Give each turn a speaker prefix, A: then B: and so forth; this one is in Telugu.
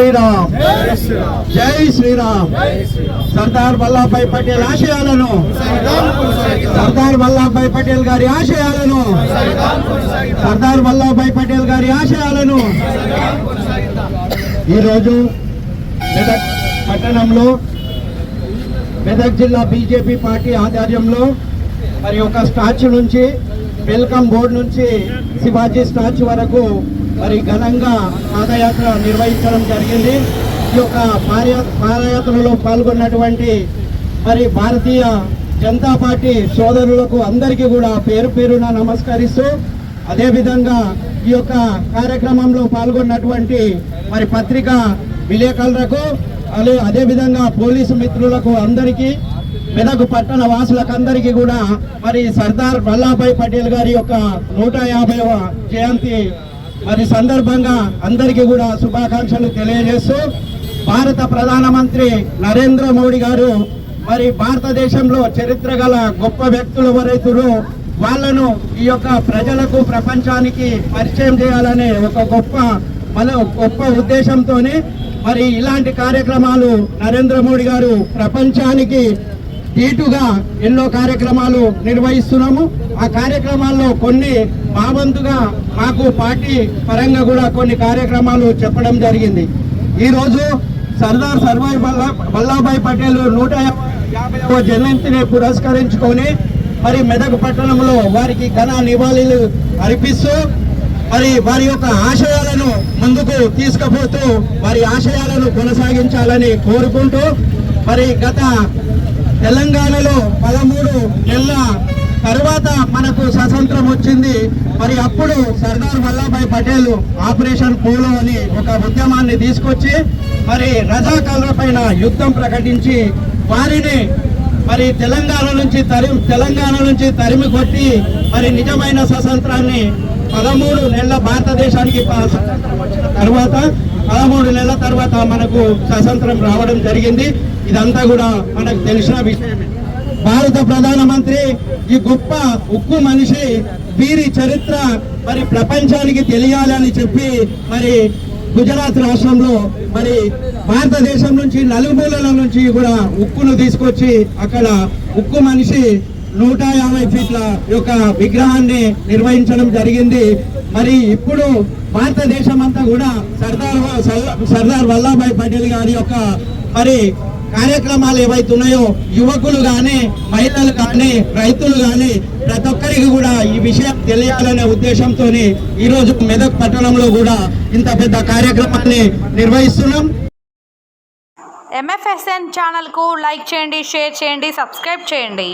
A: శ్రీరామ్. జై శ్రీరామ్. సర్దార్ వల్లభాయ్ పటేల్ ఆశయాలను. సర్దార్ వల్లభాయ్ పటేల్ గారి ఆశయాలను. సర్దార్ వల్లభాయ్ పటేల్ గారి ఆశయాలను. ఈరోజు మెదక్ పట్టణంలో మెదక్ జిల్లా బీజేపీ పార్టీ ఆధ్వర్యంలో మరి ఒక స్టాచ్యూ నుంచి వెల్కమ్ బోర్డు నుంచి శివాజీ స్టాచ్యూ వరకు మరి ఘనంగా పాదయాత్ర నిర్వహించడం జరిగింది. ఈ యొక్క పాదయాత్రలో పాల్గొన్నటువంటి మరి భారతీయ జనతా పార్టీ సోదరులకు అందరికీ కూడా పేరు పేరున నమస్కరిస్తూ అదేవిధంగా ఈ యొక్క కార్యక్రమంలో పాల్గొన్నటువంటి మరి పత్రికా విలేకరులకు అదే అదేవిధంగా పోలీసు మిత్రులకు అందరికీ మెదక్ పట్టణ వాసులకు అందరికీ కూడా మరి సర్దార్ వల్లాభాయ్ పటేల్ గారి యొక్క నూట యాభైవ జయంతి మరి సందర్భంగా అందరికీ కూడా శుభాకాంక్షలు తెలియజేస్తూ భారత ప్రధానమంత్రి నరేంద్ర మోడీ గారు మరి భారతదేశంలో చరిత్ర గల గొప్ప వ్యక్తులు ఎవరైతురో వాళ్ళను ఈ యొక్క ప్రజలకు ప్రపంచానికి పరిచయం చేయాలనే ఒక గొప్ప మన గొప్ప ఉద్దేశంతోనే మరి ఇలాంటి కార్యక్రమాలు నరేంద్ర మోడీ గారు ప్రపంచానికి దీటుగా ఎన్నో కార్యక్రమాలు నిర్వహిస్తున్నాము. ఆ కార్యక్రమాల్లో కొన్ని మావంతుగా మాకు పార్టీ పరంగా కూడా కొన్ని కార్యక్రమాలు చెప్పడం జరిగింది. ఈరోజు సర్దార్ సర్వాయి వల్ల వల్లభాయ్ పటేల్ నూట యాభైవ జయంతిని పురస్కరించుకొని మరి మెదక్ పట్టణంలో వారికి ఘన నివాళులు అర్పిస్తూ మరి వారి యొక్క ఆశయాలను ముందుకు తీసుకుపోతూ వారి ఆశయాలను కొనసాగించాలని కోరుకుంటూ మరి గత తెలంగాణలో పదమూడు నెలల తర్వాత మనకు స్వతంత్రం వచ్చింది. మరి అప్పుడు సర్దార్ వల్లభాయ్ పటేల్ ఆపరేషన్ పోలో అని ఒక ఉద్యమాన్ని తీసుకొచ్చి మరి రజాకాల పైన యుద్ధం ప్రకటించి వారిని మరి తెలంగాణ నుంచి తరి తెలంగాణ నుంచి తరిమి కొట్టి మరి నిజమైన స్వతంత్రాన్ని పదమూడు నెలల భారతదేశానికి స్వతంత్రం వచ్చిన తర్వాత పదమూడు నెలల తర్వాత మనకు స్వతంత్రం రావడం జరిగింది. ఇదంతా కూడా మనకు తెలిసిన విషయమే. భారత ప్రధానమంత్రి ఈ గొప్ప ఉక్కు మనిషి వీరి చరిత్ర మరి ప్రపంచానికి తెలియాలని చెప్పి మరి గుజరాత్ రాష్ట్రంలో మరి భారతదేశం నుంచి నలుమూలల నుంచి కూడా ఉక్కును తీసుకొచ్చి అక్కడ ఉక్కు మనిషి నూట యాభై ఫీట్ల యొక్క విగ్రహాన్ని నిర్వహించడం జరిగింది. మరి ఇప్పుడు భారతదేశం అంతా కూడా సర్దార్ సర్దార్ వల్లభాయ్ పటేల్ గారి యొక్క మరి కార్యక్రమాలు ఏవైతే ఉన్నాయో యువకులు కానీ మహిళలు కానీ రైతులు కానీ ప్రతి ఒక్కరికి కూడా ఈ విషయం తెలియాలనే ఉద్దేశంతో ఈరోజు మెదక్ పట్టణంలో కూడా ఇంత పెద్ద కార్యక్రమాన్ని నిర్వహిస్తున్నాం.
B: ఎంఎఫ్ఎస్ఎన్ ఛానల్కు లైక్ చేయండి షేర్ చేయండి సబ్స్క్రైబ్ చేయండి.